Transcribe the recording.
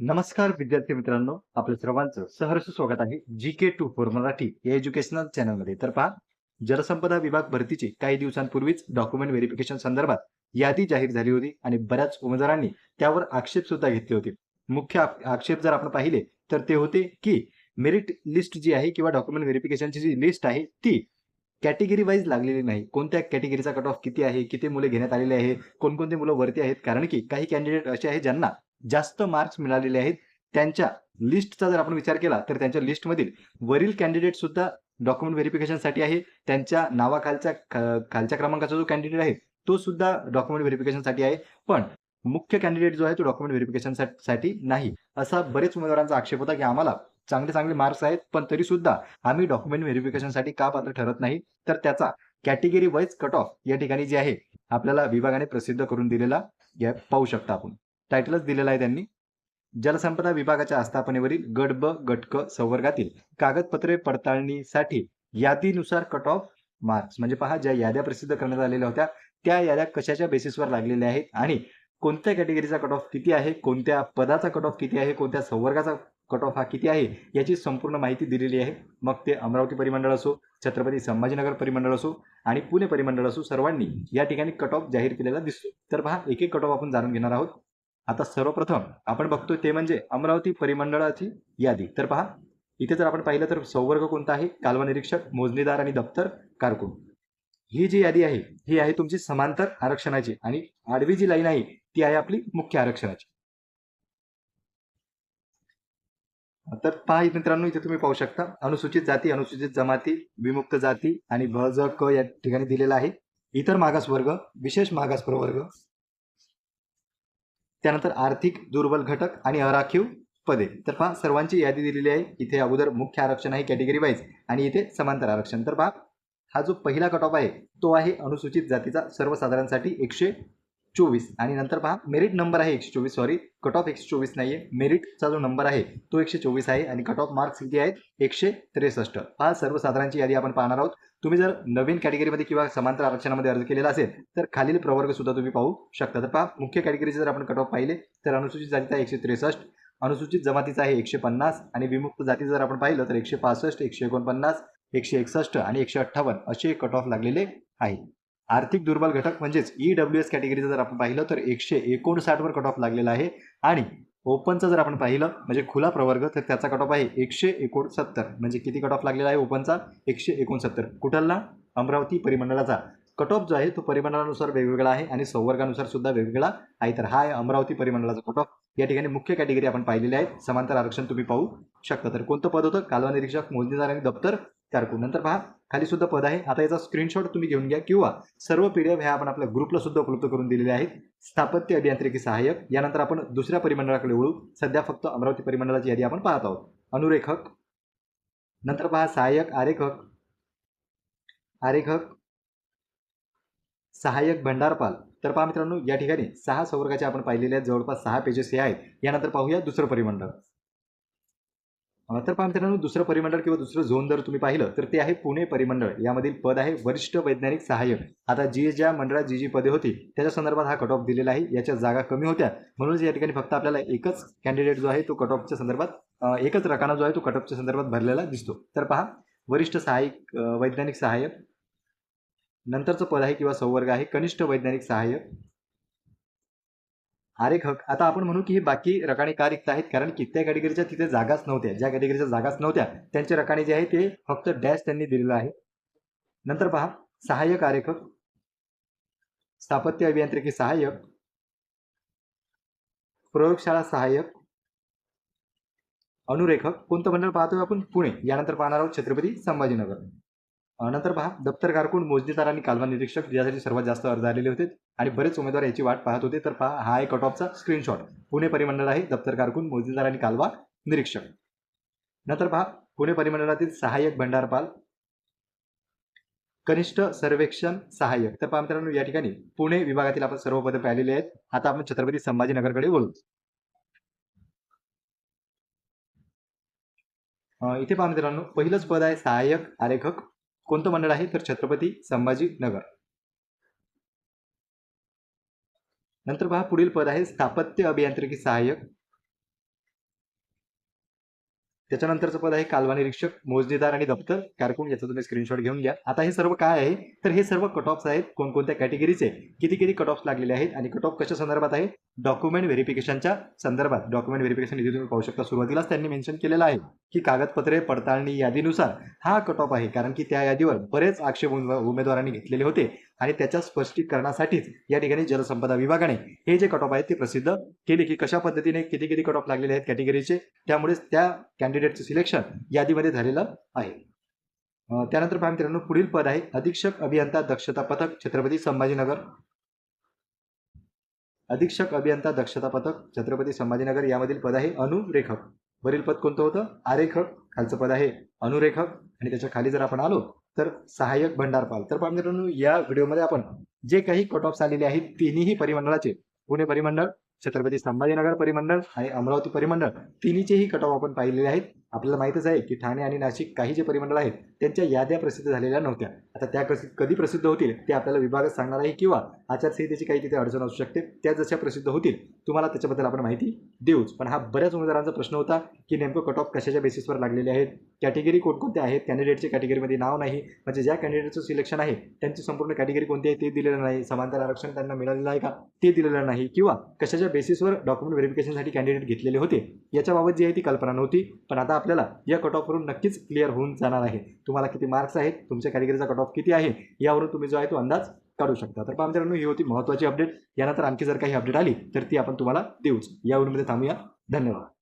नमस्कार विद्यार्थी मित्रांनो आपल्या सर्वांचं सहर्ष स्वागत आहे G K two four Marathi या एज्युकेशनल चॅनलमध्ये तर पहा जलसंपदा विभाग भरतीची काही दिवसांपूर्वीच डॉक्युमेंट व्हेरिफिकेशन संदर्भात यादी जाहीर झाली होती आणि बऱ्याच उमेदवारांनी त्यावर आक्षेप सुद्धा घेतले होते. मुख्य आक्षेप जर आपण पाहिले तर ते होते की मेरिट लिस्ट जी आहे किंवा डॉक्युमेंट व्हेरिफिकेशनची जी लिस्ट आहे ती कॅटेगरी वाईज लागलेली नाही. कोणत्या कॅटेगरीचा कट ऑफ किती आहे किती मुले घेण्यात आलेले आहे कोणकोणते मुलं वरती आहेत कारण की काही कॅन्डिडेट असे आहेत ज्यांना जास्त मार्क्स मिळालेले आहेत. त्यांच्या लिस्टचा जर आपण विचार केला तर त्यांच्या लिस्टमधील वरील कॅन्डिडेट सुद्धा डॉक्युमेंट व्हेरिफिकेशनसाठी आहे. त्यांच्या नावाखालच्या खालच्या क्रमांकाचा जो कॅन्डिडेट आहे तो सुद्धा डॉक्युमेंट व्हेरिफिकेशनसाठी आहे. पण मुख्य कॅन्डिडेट जो आहे तो डॉक्युमेंट व्हेरिफिकेशनसाठी नाही. असा बरेच उमेदवारांचा आक्षेप होता की आम्हाला चांगले चांगले मार्क्स आहेत पण तरी सुद्धा आम्ही डॉक्युमेंट व्हेरिफिकेशनसाठी का पात्र ठरत नाही? तर त्याचा कॅटेगरी वाईज कट ऑफ या ठिकाणी जे आहे आपल्याला विभागाने प्रसिद्ध करून दिलेला पाहू शकता आपण. टायटलच दिलेला आहे त्यांनी. जलसंपदा विभागाच्या आस्थापनेवरील गट ब गटक संवर्गातील कागदपत्रे पडताळणीसाठी यादीनुसार कट ऑफ मार्क्स म्हणजे पहा ज्या याद्या प्रसिद्ध करण्यात आलेल्या होत्या त्या याद्या कशाच्या बेसिसवर लागलेल्या आहेत आणि कोणत्या कॅटेगरीचा कट ऑफ किती आहे कोणत्या पदाचा कट ऑफ किती आहे कोणत्या संवर्गाचा कट ऑफ हा किती आहे याची संपूर्ण माहिती दिलेली आहे. मग ते अमरावती परिमंडळ असो छत्रपती संभाजीनगर परिमंडळ असो आणि पुणे परिमंडळ असो सर्वांनी या ठिकाणी कट ऑफ जाहीर केलेला दिसतो. तर पहा एक एक कट ऑफ आपण जाणून घेणार आहोत. आता सर्वप्रथम आपण बघतोय ते म्हणजे अमरावती परिमंडळाची यादी. तर पहा इथे जर आपण पाहिलं तर संवर्ग कोणता आहे? कालवा निरीक्षक मोजणीदार आणि दप्तर कारकून. ही जी यादी आहे ही आहे तुमची समांतर आरक्षणाची आणि आडवी जी लाईन आहे ती आहे आपली मुख्य आरक्षणाची. तर पहा मित्रांनो इथे तुम्ही पाहू शकता अनुसूचित जाती अनुसूचित जमाती विमुक्त जाती आणि भ ज क या ठिकाणी दिलेला आहे. इतर मागास वर्ग विशेष मागास प्रवर्ग त्यानंतर आर्थिक दुर्बल घटक आणि अराखीव पदे. तर पहा सर्वांची यादी दिलेली आहे. इथे अगोदर मुख्य आरक्षण आहे कॅटेगरी वाईज आणि इथे समांतर आरक्षण. तर पहा हा जो पहिला कट ऑफ आहे तो आहे अनुसूचित जातीचा सर्वसाधारणसाठी एकशे चोवीस. आणि नंतर पहा मेरिट नंबर आहे एकशे चोवीस सॉरी कट ऑफ एकशे चोवीस नाही आहे मेरिटचा जो नंबर आहे तो एकशे चोवीस आहे आणि कट ऑफ मार्क्स किती आहेत? एकशे त्रेसष्ट. हा सर्वसाधारणची यादी आपण पाहणार आहोत. तुम्ही जर नवीन कॅटेगरीमध्ये किंवा समांतर आरक्षणामध्ये अर्ज केलेला असेल तर खालील प्रवर्ग सुद्धा तुम्ही पाहू शकता. तर पहा मुख्य कॅटेगरीचे जर आपण कट ऑफ पाहिले तर अनुसूचित जातीचा एकशे त्रेसष्ट अनुसूचित जमातीचा आहे एकशे पन्नास आणि विमुक्त जातीचं जर आपण पाहिलं तर एकशे पासष्ट एकशे एकोणपन्नास एकशे एकसष्ट आणि एकशे अठ्ठावन्न असे कट ऑफ लागलेले आहे. आर्थिक दुर्बल घटक म्हणजेच ई डब्ल्यू एस कॅटेगरीचं जर आपण पाहिलं तर एकशे एकोणसाठवर कट ऑफ लागलेला आहे. आणि ओपनचं जर आपण पाहिलं म्हणजे खुला प्रवर्ग तर त्याचा कट ऑफ आहे एकशे एकोणसत्तर. म्हणजे किती कट ऑफ लागलेला आहे ओपनचा एकशे एकोणसत्तर. कुठला अमरावती परिमंडळाचा. कट ऑफ जो आहे तो परिमंडळानुसार वेगवेगळा आहे आणि संवर्गानुसार सुद्धा वेगवेगळा आहे. तर हा आहे अमरावती परिमंडळाचा कट ऑफ या ठिकाणी मुख्य कॅटेगरी आपण पाहिलेली आहेत. समांतर आरक्षण तुम्ही पाहू शकता. तर कोणतं पद होतं? कालवा निरीक्षक मोजणीदार आणि दप्तर कारकून नंतर पहा खाली सुद्धा पद आहे. आता याचा स्क्रीनशॉट तुम्ही घेऊन घ्या. किंवा सर्व पी डी एफ ह्या आपण आपल्या ग्रुपला सुद्धा उपलब्ध करून दिलेले आहेत. स्थापत्य अभियांत्रिकी सहाय्यक. यानंतर आपण दुसऱ्या परिमंडळाकडे वळू. सध्या फक्त अमरावती परिमंडळाची यादी आपण पाहत आहोत. अनुरेखक. नंतर पहा सहाय्यक आरेखक. आरेखक. सहाय्यक भंडारपाल. तर पहा मित्रांनो या ठिकाणी सहा संवर्गाचे आपण पाहिलेले आहेत. जवळपास सहा पेजेस हे आहेत. यानंतर पाहूया दुसरं परिमंडळ. तर पहा मित्रांनो दुसरं परिमंडळ किंवा दुसरं झोन जर तुम्ही पाहिलं तर ते आहे पुणे परिमंडळ. यामधील पद आहे वरिष्ठ वैज्ञानिक सहाय्यक. आता जी ज्या मंडळात जी जी पदे होती त्याच्या संदर्भात हा कट ऑफ दिलेला आहे. याच्या जागा कमी होत्या. म्हणूनच या ठिकाणी फक्त आपल्याला एकच कॅन्डिडेट जो आहे तो कट ऑफच्या संदर्भात एकच रकाना जो आहे तो कट ऑफच्या संदर्भात भरलेला दिसतो. तर पहा वरिष्ठ सहाय्यक वैज्ञानिक सहाय्यक. नंतरचं पद आहे किंवा संवर्ग आहे कनिष्ठ वैज्ञानिक सहाय्यक. आरेखक आता आपण म्हणू की हे बाकी रकाने का रिक्त आहेत? कारण की त्या कॅटेगरीच्या तिथे जागाच नव्हत्या. ज्या कॅटेगरीच्या जागाच नव्हत्या त्यांचे रकाने जे आहे ते फक्त डॅश त्यांनी दिलेलं आहे. नंतर पहा सहाय्यक आरेखक स्थापत्य अभियांत्रिकी सहाय्यक प्रयोगशाळा सहाय्यक अनुरेखक कोणतं मंडळ पाहतोय आपण? पुणे. यानंतर पाहणार आहोत छत्रपती संभाजीनगर. नंतर पहा दप्तर कारकून मोजणीदार आणि कालवा निरीक्षक यासाठी सर्वात जास्त अर्ज आलेले होते आणि बरेच उमेदवार याची वाट पाहत होते. तर पहा हा आहे कट ऑफचा स्क्रीनशॉट पुणे परिमंडळ आहे दप्तर कारकून मोजणीदार आणि कालवा निरीक्षक. नंतर पहा पुणे परिमंडळातील सहाय्यक भंडारपाल कनिष्ठ सर्वेक्षण सहाय्यक. तर पहा मित्रांनो या ठिकाणी पुणे विभागातील आपण सर्व पदे पाहिलेली आहेत. आता आपण छत्रपती संभाजीनगरकडे बोलू इथे पहा मित्रांनो पहिलंच पद आहे सहाय्यक आरेखक कोणतं मंडळ आहे? तर छत्रपती संभाजीनगर नंतर पहा पुढील पद आहे स्थापत्य अभियांत्रिकी सहाय्यक. त्याच्यानंतरचं पद आहे कालवा निरीक्षक मोजणीदार आणि दप्तर. कारकून याचा तुम्ही स्क्रीनशॉट घेऊन घ्या. आता हे सर्व काय आहे? तर हे सर्व कट ऑफ्स आहेत कोणकोणत्या कॅटेगरीचे किती किती कट ऑफ लागलेले आहेत? आणि कट ऑफ कशा संदर्भात आहे? डॉक्युमेंट व्हेरिफिकेशनच्या संदर्भात. डॉक्युमेंट व्हेरिफिकेशन इथे तुम्ही पाहू शकता. सुरुवातीलाच त्यांनी मेन्शन केलेलं आहे की कागदपत्रे पडताळणी यादीनुसार हा कट ऑफ आहे. कारण की त्या यादीवर बरेच आक्षेप उमेदवारांनी घेतलेले होते. आणि त्याच्या स्पष्टीकरणासाठीच या ठिकाणी जलसंपदा विभागाने हे जे कट ऑफ आहेत ते प्रसिद्ध केले की कशा पद्धतीने किती किती कट ऑफ लागलेले आहेत कॅटेगरीचे त्यामुळेच त्या कॅन्डिडेटचं सिलेक्शन यादीमध्ये झालेलं आहे. त्यानंतर पहा मित्रांनो पुढील पद आहे अधीक्षक अभियंता दक्षता पथक छत्रपती संभाजीनगर. अधीक्षक अभियंता दक्षता पथक छत्रपती संभाजीनगर यामधील पद आहे अनुरेखक. वरील पद कोणतं होतं? आरेखक. खालचं पद आहे अनुरेखक. आणि त्याच्याखाली जर आपण आलो तर सहाय्यक भंडारपाल तर मित्रांनो या व्हिडिओमध्ये आपण जे काही कट ऑफ आलेले आहेत तिन्ही परिमंडळाचे. पुणे परिमंडळ छत्रपती संभाजीनगर परिमंडळ आणि अमरावती परिमंडळ. तिन्हीचेही कट ऑफ आपण पाहिलेले आहेत. आपल्याला माहितच आहे की ठाणे आणि नाशिक काही जे परिमंडळ आहेत त्यांच्या याद्या प्रसिद्ध झालेल्या नव्हत्या. आता त्या कशी कधी प्रसिद्ध होतील ते आपल्याला विभागच सांगणार आहे किंवा आचारसंहितेची काही तिथे अडचण असू शकते त्या जशा प्रसिद्ध होतील तुम्हाला त्याच्याबद्दल आपण माहिती देऊच. पण हा बऱ्याच उमेदवारांचा प्रश्न होता की नेमकं कट ऑफ कशाच्या बेसिसवर लागलेले आहेत कॅटेगरी कोणकोणत्या आहेत कॅन्डिडेटच्या कॅटेगरीमध्ये नाव नाही म्हणजे ज्या कॅन्डिडेटचं सिलेक्शन आहे त्यांची संपूर्ण कॅटेगरी कोणती आहे ते दिलेलं नाही समांतर आरक्षण त्यांना मिळालेलं आहे का ते दिलेलं नाही किंवा कशाच्या बेसिसवर डॉक्युमेंट व्हेरिफिकेशनसाठी कॅन्डिडेट घेतलेले होते याच्याबाबत जी आहे ती कल्पना नव्हती. पण आता आपल्याला या कट ऑफवरून नक्कीच क्लिअर होऊन जाणार आहे. तुम्हाला किती मार्क्स आहेत तुमच्या कॅटेगरीचा कट ऑफ किती आहे यावरून तुम्ही जो आहे तो अंदाज काढू शकता. तर पहा मित्रांनो ही होती महत्त्वाची अपडेट यानंतर आणखी जर काही अपडेट आली तर ती आपण तुम्हाला देऊच. या व्हिडिओमध्ये थांबूया. धन्यवाद.